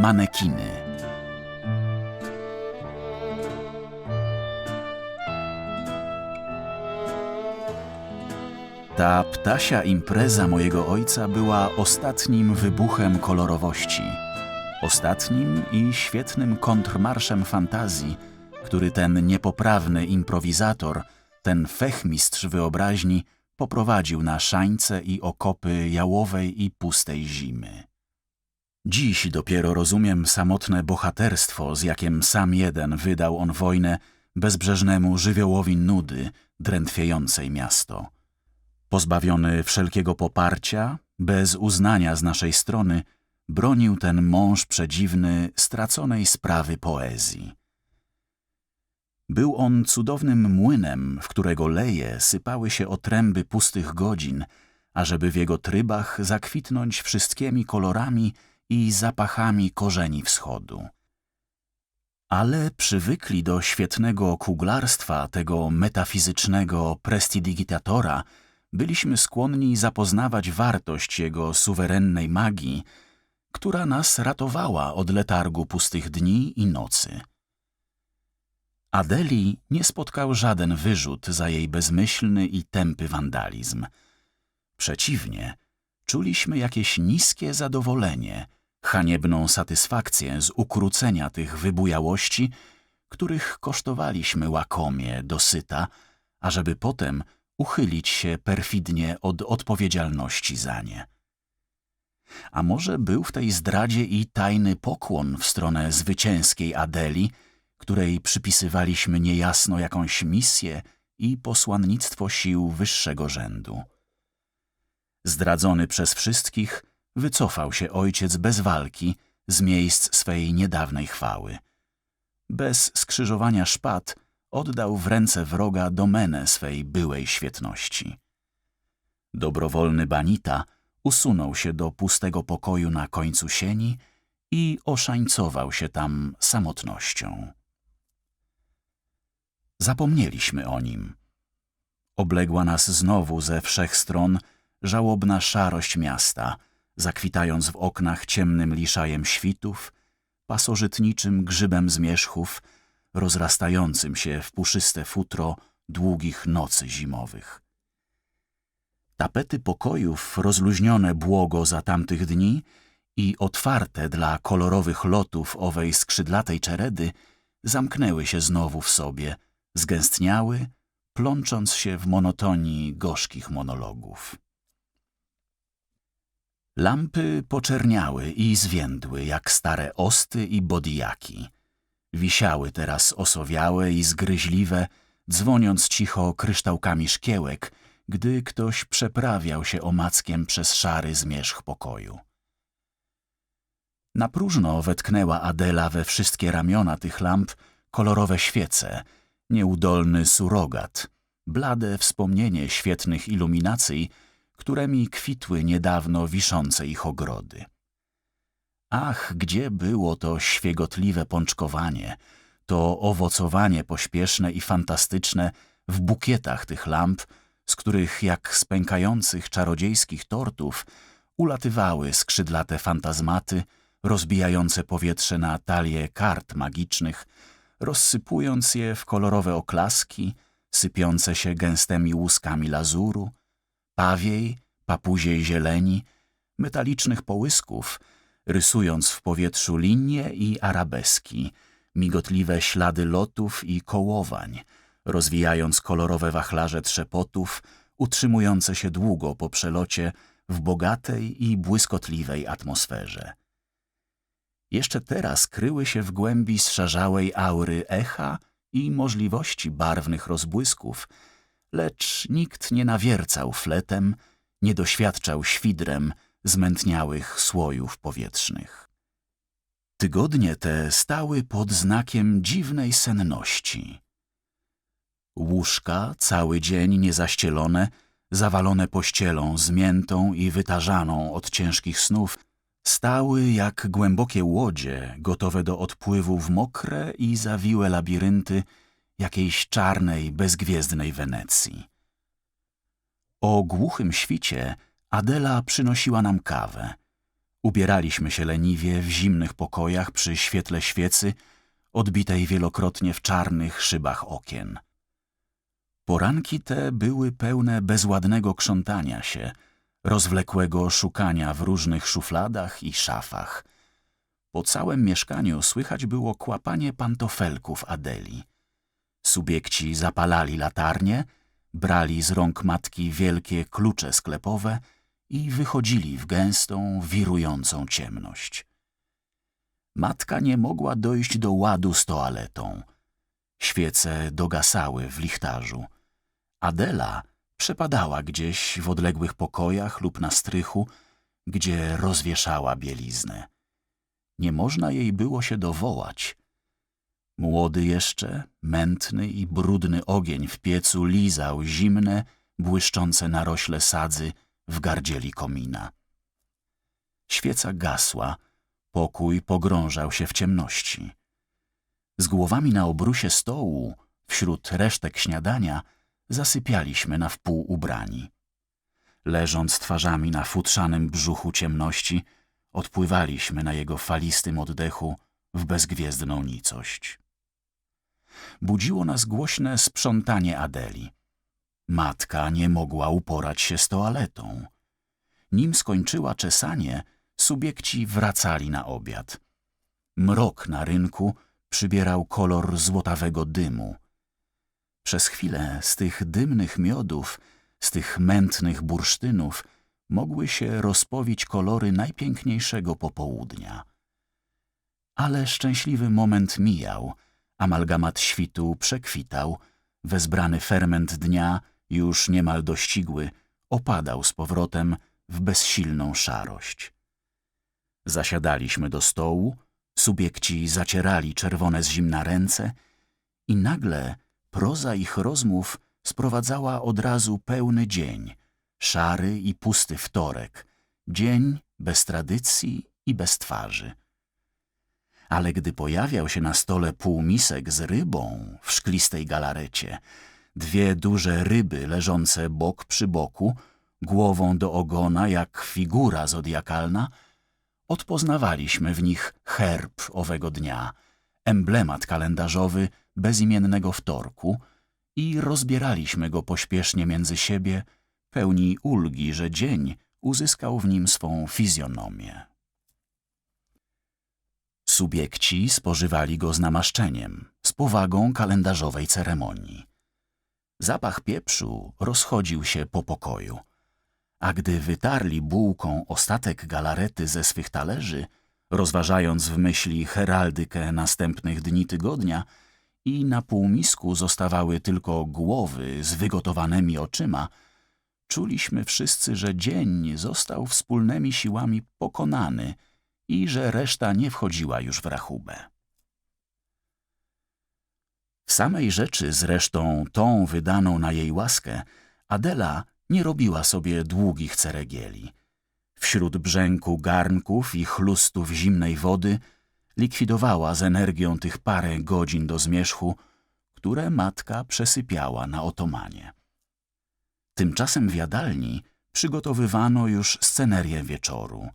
manekiny. Ta ptasia impreza mojego ojca była ostatnim wybuchem kolorowości. Ostatnim i świetnym kontrmarszem fantazji, który ten niepoprawny improwizator, ten fechmistrz wyobraźni poprowadził na szańce i okopy jałowej i pustej zimy. Dziś dopiero rozumiem samotne bohaterstwo, z jakiem sam jeden wydał on wojnę bezbrzeżnemu żywiołowi nudy drętwiejącej miasto. Pozbawiony wszelkiego poparcia, bez uznania z naszej strony, bronił ten mąż przedziwny straconej sprawy poezji. Był on cudownym młynem, w którego leje sypały się otręby pustych godzin, ażeby w jego trybach zakwitnąć wszystkimi kolorami i zapachami korzeni wschodu. Ale przywykli do świetnego kuglarstwa tego metafizycznego prestidigitatora, byliśmy skłonni zapoznawać wartość jego suwerennej magii, która nas ratowała od letargu pustych dni i nocy. Adeli nie spotkał żaden wyrzut za jej bezmyślny i tępy wandalizm. Przeciwnie, czuliśmy jakieś niskie zadowolenie, haniebną satysfakcję z ukrócenia tych wybujałości, których kosztowaliśmy łakomie, dosyta, ażeby potem uchylić się perfidnie od odpowiedzialności za nie. A może był w tej zdradzie i tajny pokłon w stronę zwycięskiej Adeli, której przypisywaliśmy niejasno jakąś misję i posłannictwo sił wyższego rzędu. Zdradzony przez wszystkich, wycofał się ojciec bez walki z miejsc swej niedawnej chwały. Bez skrzyżowania szpad oddał w ręce wroga domenę swej byłej świetności. Dobrowolny Banita usunął się do pustego pokoju na końcu sieni i oszańcował się tam samotnością. Zapomnieliśmy o nim. Obległa nas znowu ze wszech stron żałobna szarość miasta, zakwitając w oknach ciemnym liszajem świtów, pasożytniczym grzybem zmierzchów, rozrastającym się w puszyste futro długich nocy zimowych. Tapety pokojów rozluźnione błogo za tamtych dni i otwarte dla kolorowych lotów owej skrzydlatej czeredy zamknęły się znowu w sobie – zgęstniały, plącząc się w monotonii gorzkich monologów. Lampy poczerniały i zwiędły jak stare osty i bodijaki. Wisiały teraz osowiałe i zgryźliwe, dzwoniąc cicho kryształkami szkiełek, gdy ktoś przeprawiał się omackiem przez szary zmierzch pokoju. Na próżno wetknęła Adela we wszystkie ramiona tych lamp kolorowe świece – nieudolny surogat, blade wspomnienie świetnych iluminacji, któremi kwitły niedawno wiszące ich ogrody. Ach, gdzie było to świegotliwe pączkowanie, to owocowanie pośpieszne i fantastyczne w bukietach tych lamp, z których jak z pękających czarodziejskich tortów ulatywały skrzydlate fantazmaty, rozbijające powietrze na talie kart magicznych, rozsypując je w kolorowe oklaski, sypiące się gęstymi łuskami lazuru, pawiej, papuziej zieleni, metalicznych połysków, rysując w powietrzu linie i arabeski, migotliwe ślady lotów i kołowań, rozwijając kolorowe wachlarze trzepotów, utrzymujące się długo po przelocie w bogatej i błyskotliwej atmosferze. Jeszcze teraz kryły się w głębi zszarzałej aury echa i możliwości barwnych rozbłysków, lecz nikt nie nawiercał fletem, nie doświadczał świdrem zmętniałych słojów powietrznych. Tygodnie te stały pod znakiem dziwnej senności. Łóżka, cały dzień niezaścielone, zawalone pościelą zmiętą i wytarzaną od ciężkich snów, Stały jak głębokie łodzie, gotowe do odpływu w mokre i zawiłe labirynty jakiejś czarnej, bezgwiezdnej Wenecji. O głuchym świcie Adela przynosiła nam kawę. Ubieraliśmy się leniwie w zimnych pokojach przy świetle świecy, odbitej wielokrotnie w czarnych szybach okien. Poranki te były pełne bezładnego krzątania się, rozwlekłego szukania w różnych szufladach i szafach. Po całym mieszkaniu słychać było kłapanie pantofelków Adeli. Subiekci zapalali latarnie, brali z rąk matki wielkie klucze sklepowe i wychodzili w gęstą, wirującą ciemność. Matka nie mogła dojść do ładu z toaletą. Świece dogasały w lichtarzu. Adela przepadała gdzieś w odległych pokojach lub na strychu, gdzie rozwieszała bieliznę. Nie można jej było się dowołać. Młody jeszcze, mętny i brudny ogień w piecu lizał zimne, błyszczące narośle sadzy w gardzieli komina. Świeca gasła, pokój pogrążał się w ciemności. Z głowami na obrusie stołu, wśród resztek śniadania, zasypialiśmy na wpół ubrani. Leżąc twarzami na futrzanym brzuchu ciemności, odpływaliśmy na jego falistym oddechu w bezgwiezdną nicość. Budziło nas głośne sprzątanie Adeli. Matka nie mogła uporać się z toaletą. Nim skończyła czesanie, subiekci wracali na obiad. Mrok na rynku przybierał kolor złotawego dymu. Przez chwilę z tych dymnych miodów, z tych mętnych bursztynów mogły się rozpowić kolory najpiękniejszego popołudnia. Ale szczęśliwy moment mijał, amalgamat świtu przekwitał, wezbrany ferment dnia, już niemal dościgły, opadał z powrotem w bezsilną szarość. Zasiadaliśmy do stołu, subiekci zacierali czerwone z zimna ręce i nagle proza ich rozmów sprowadzała od razu pełny dzień, szary i pusty wtorek, dzień bez tradycji i bez twarzy. Ale gdy pojawiał się na stole półmisek z rybą w szklistej galarecie, dwie duże ryby leżące bok przy boku, głową do ogona jak figura zodiakalna, odpoznawaliśmy w nich herb owego dnia, emblemat kalendarzowy bezimiennego wtorku i rozbieraliśmy go pośpiesznie między siebie, pełni ulgi, że dzień uzyskał w nim swą fizjonomię. Subiekci spożywali go z namaszczeniem, z powagą kalendarzowej ceremonii. Zapach pieprzu rozchodził się po pokoju, a gdy wytarli bułką ostatek galarety ze swych talerzy, rozważając w myśli heraldykę następnych dni tygodnia i na półmisku zostawały tylko głowy z wygotowanymi oczyma, czuliśmy wszyscy, że dzień został wspólnymi siłami pokonany i że reszta nie wchodziła już w rachubę. W samej rzeczy zresztą tą wydaną na jej łaskę Adela nie robiła sobie długich ceregieli. Wśród brzęku garnków i chlustów zimnej wody likwidowała z energią tych parę godzin do zmierzchu, które matka przesypiała na otomanie. Tymczasem w jadalni przygotowywano już scenerię wieczoru.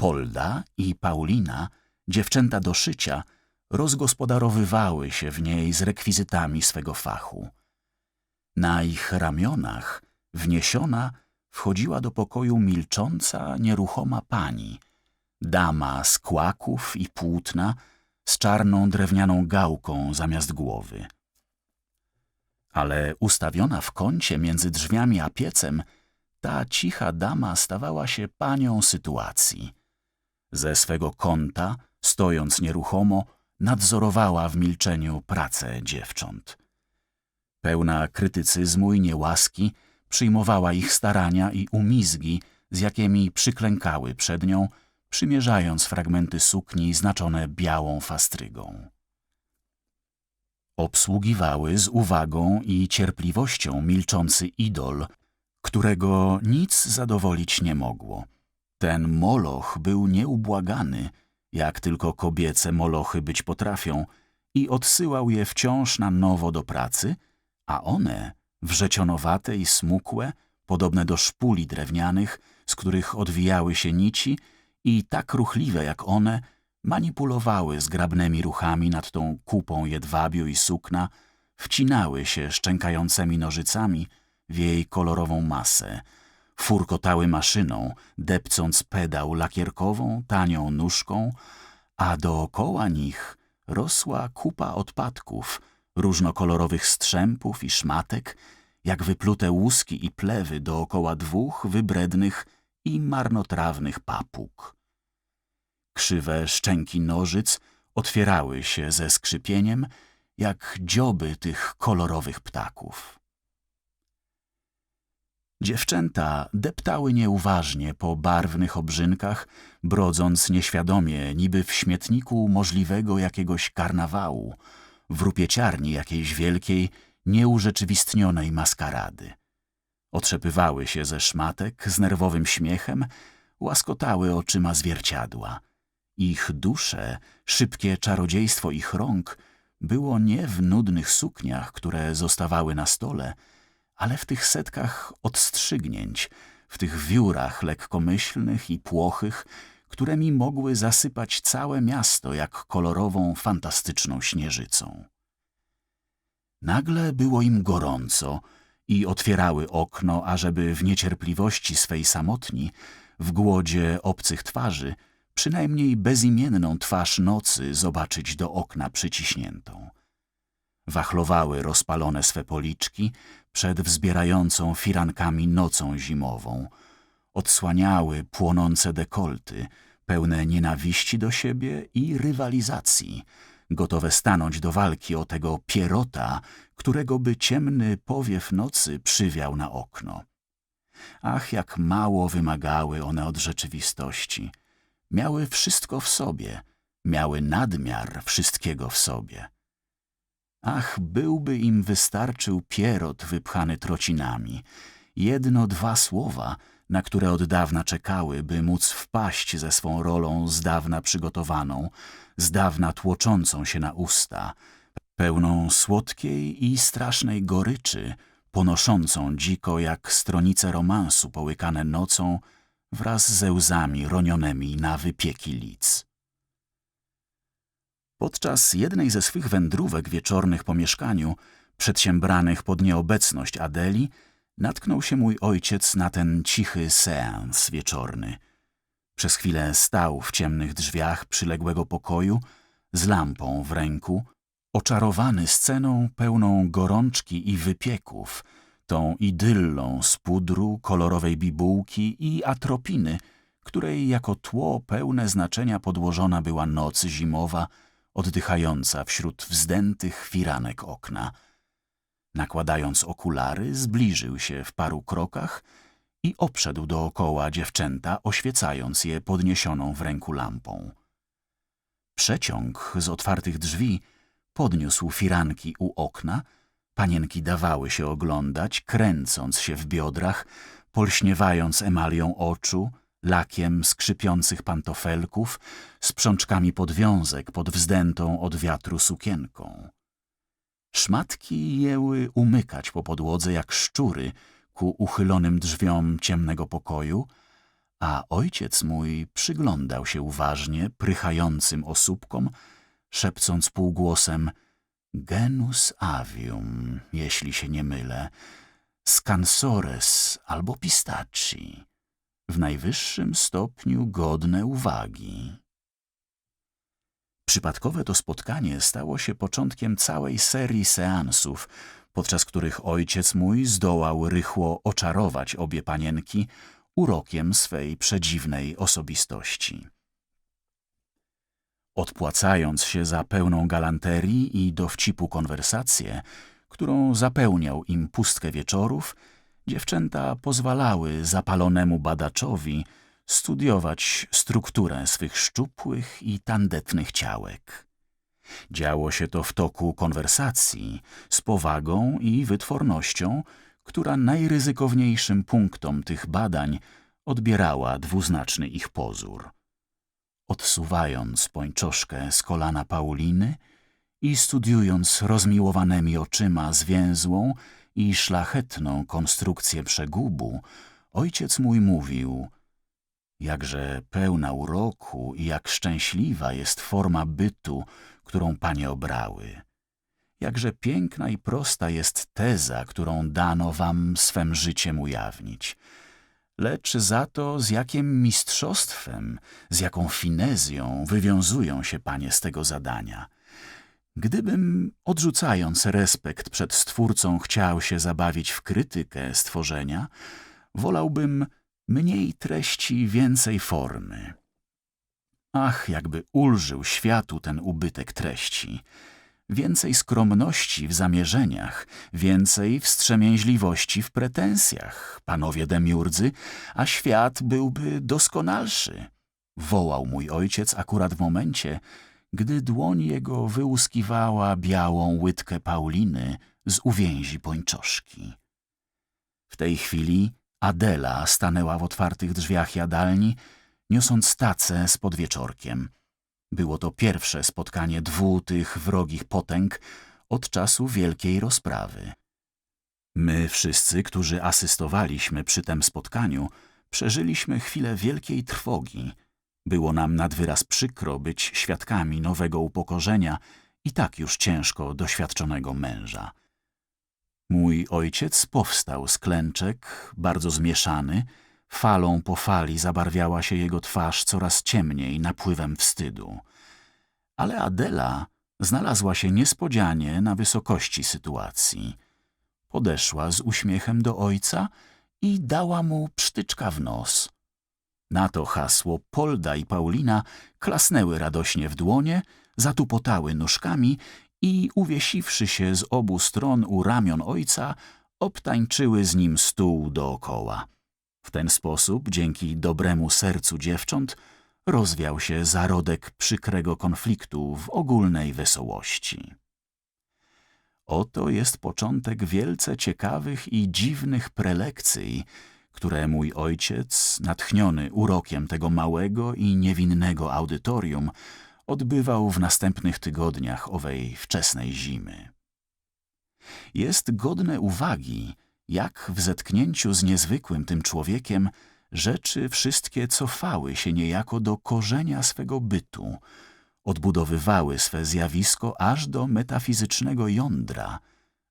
Polda i Paulina, dziewczęta do szycia, rozgospodarowywały się w niej z rekwizytami swego fachu. Na ich ramionach wniesiona wchodziła do pokoju milcząca, nieruchoma pani, dama z kłaków i płótna z czarną drewnianą gałką zamiast głowy. Ale ustawiona w kącie między drzwiami a piecem, ta cicha dama stawała się panią sytuacji. Ze swego kąta, stojąc nieruchomo, nadzorowała w milczeniu pracę dziewcząt. Pełna krytycyzmu i niełaski przyjmowała ich starania i umizgi, z jakimi przyklękały przed nią, przymierzając fragmenty sukni znaczone białą fastrygą. Obsługiwały z uwagą i cierpliwością milczący idol, którego nic zadowolić nie mogło. Ten moloch był nieubłagany, jak tylko kobiece molochy być potrafią, i odsyłał je wciąż na nowo do pracy, a one, wrzecionowate i smukłe, podobne do szpuli drewnianych, z których odwijały się nici i tak ruchliwe jak one manipulowały zgrabnymi ruchami nad tą kupą jedwabiu i sukna, wcinały się szczękającymi nożycami w jej kolorową masę, furkotały maszyną, depcąc pedał lakierkową, tanią nóżką, a dookoła nich rosła kupa odpadków, różnokolorowych strzępów i szmatek, jak wyplute łuski i plewy dookoła dwóch wybrednych i marnotrawnych papug. Krzywe szczęki nożyc otwierały się ze skrzypieniem, jak dzioby tych kolorowych ptaków. Dziewczęta deptały nieuważnie po barwnych obrzynkach, brodząc nieświadomie, niby w śmietniku możliwego jakiegoś karnawału, w rupieciarni jakiejś wielkiej, nieurzeczywistnionej maskarady. Otrzepywały się ze szmatek z nerwowym śmiechem, łaskotały oczyma zwierciadła. Ich dusze, szybkie czarodziejstwo ich rąk było nie w nudnych sukniach, które zostawały na stole, ale w tych setkach odstrzygnięć, w tych wiórach lekkomyślnych i płochych, któremi mogły zasypać całe miasto jak kolorową, fantastyczną śnieżycą. Nagle było im gorąco i otwierały okno, ażeby w niecierpliwości swej samotni, w głodzie obcych twarzy, przynajmniej bezimienną twarz nocy zobaczyć do okna przyciśniętą. Wachlowały rozpalone swe policzki przed wzbierającą firankami nocą zimową, odsłaniały płonące dekolty, pełne nienawiści do siebie i rywalizacji, gotowe stanąć do walki o tego pierota, którego by ciemny powiew nocy przywiał na okno. Ach, jak mało wymagały one od rzeczywistości. Miały wszystko w sobie, miały nadmiar wszystkiego w sobie. Ach, byłby im wystarczył pierot wypchany trocinami, jedno, dwa słowa, na które od dawna czekały, by móc wpaść ze swą rolą z dawna przygotowaną, z dawna tłoczącą się na usta, pełną słodkiej i strasznej goryczy, ponoszącą dziko jak stronice romansu połykane nocą wraz ze łzami ronionymi na wypieki lic. Podczas jednej ze swych wędrówek wieczornych po mieszkaniu, przedsiębranych pod nieobecność Adeli, natknął się mój ojciec na ten cichy seans wieczorny. Przez chwilę stał w ciemnych drzwiach przyległego pokoju z lampą w ręku, oczarowany sceną pełną gorączki i wypieków, tą idyllą z pudru, kolorowej bibułki i atropiny, której jako tło pełne znaczenia podłożona była noc zimowa, oddychająca wśród wzdętych firanek okna. Nakładając okulary, zbliżył się w paru krokach i obszedł dookoła dziewczęta, oświecając je podniesioną w ręku lampą. Przeciąg z otwartych drzwi podniósł firanki u okna, panienki dawały się oglądać, kręcąc się w biodrach, polśniewając emalią oczu, lakiem skrzypiących pantofelków, sprzączkami podwiązek pod wzdętą od wiatru sukienką. Szmatki jęły umykać po podłodze jak szczury ku uchylonym drzwiom ciemnego pokoju, a ojciec mój przyglądał się uważnie prychającym osóbkom, szepcąc półgłosem genus avium, jeśli się nie mylę, scansores albo pistaci w najwyższym stopniu godne uwagi. Przypadkowe to spotkanie stało się początkiem całej serii seansów, podczas których ojciec mój zdołał rychło oczarować obie panienki urokiem swej przedziwnej osobistości. Odpłacając się za pełną galanterii i dowcipu konwersację, którą zapełniał im pustkę wieczorów, Dziewczęta pozwalały zapalonemu badaczowi studiować strukturę swych szczupłych i tandetnych ciałek. Działo się to w toku konwersacji, z powagą i wytwornością, która najryzykowniejszym punktom tych badań odbierała dwuznaczny ich pozór. Odsuwając pończoszkę z kolana Pauliny i studiując rozmiłowanymi oczyma zwięzłą, i szlachetną konstrukcję przegubu, ojciec mój mówił Jakże pełna uroku i jak szczęśliwa jest forma bytu, którą panie obrały. Jakże piękna i prosta jest teza, którą dano wam swem życiem ujawnić. Lecz za to z jakim mistrzostwem, z jaką finezją wywiązują się panie z tego zadania. Gdybym, odrzucając respekt przed Stwórcą, chciał się zabawić w krytykę stworzenia, wolałbym mniej treści, więcej formy. Ach, jakby ulżył światu ten ubytek treści. Więcej skromności w zamierzeniach, więcej wstrzemięźliwości w pretensjach, panowie demiurdzy, a świat byłby doskonalszy. Wołał mój ojciec akurat w momencie, gdy dłoń jego wyłuskiwała białą łydkę Pauliny z uwięzi pończoszki. W tej chwili Adela stanęła w otwartych drzwiach jadalni, niosąc tacę z podwieczorkiem. Było to pierwsze spotkanie dwu tych wrogich potęg od czasu wielkiej rozprawy. My wszyscy, którzy asystowaliśmy przy tym spotkaniu, przeżyliśmy chwilę wielkiej trwogi. Było nam nad wyraz przykro być świadkami nowego upokorzenia i tak już ciężko doświadczonego męża. Mój ojciec powstał z klęczek, bardzo zmieszany, falą po fali zabarwiała się jego twarz coraz ciemniej napływem wstydu. Ale Adela znalazła się niespodzianie na wysokości sytuacji. Podeszła z uśmiechem do ojca i dała mu psztyczka w nos. Na to hasło Polda i Paulina klasnęły radośnie w dłonie, zatupotały nóżkami i uwiesiwszy się z obu stron u ramion ojca, obtańczyły z nim stół dookoła. W ten sposób, dzięki dobremu sercu dziewcząt, rozwiał się zarodek przykrego konfliktu w ogólnej wesołości. Oto jest początek wielce ciekawych i dziwnych prelekcji, które mój ojciec, natchniony urokiem tego małego i niewinnego audytorium, odbywał w następnych tygodniach owej wczesnej zimy. Jest godne uwagi, jak w zetknięciu z niezwykłym tym człowiekiem rzeczy wszystkie cofały się niejako do korzenia swego bytu, odbudowywały swe zjawisko aż do metafizycznego jądra,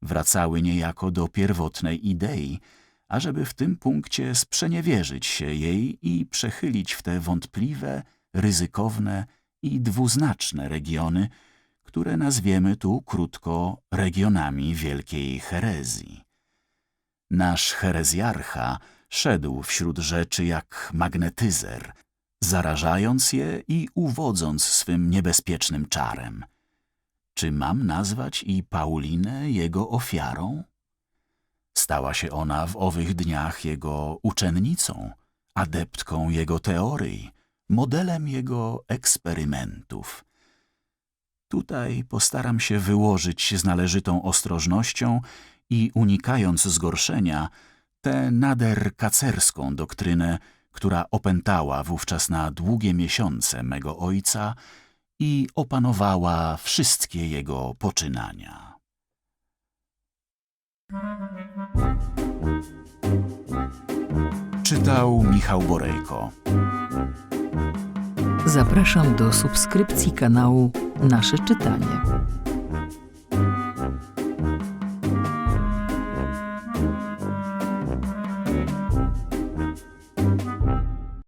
wracały niejako do pierwotnej idei, ażeby w tym punkcie sprzeniewierzyć się jej i przechylić w te wątpliwe, ryzykowne i dwuznaczne regiony, które nazwiemy tu krótko regionami wielkiej herezji. Nasz herezjarcha szedł wśród rzeczy jak magnetyzer, zarażając je i uwodząc swym niebezpiecznym czarem. Czy mam nazwać i Paulinę jego ofiarą? Stała się ona w owych dniach jego uczennicą, adeptką jego teorii, modelem jego eksperymentów. Tutaj postaram się wyłożyć z należytą ostrożnością i unikając zgorszenia tę nader kacerską doktrynę, która opętała wówczas na długie miesiące mego ojca i opanowała wszystkie jego poczynania. Czytał Michał Borejko. Zapraszam do subskrypcji kanału Nasze Czytanie.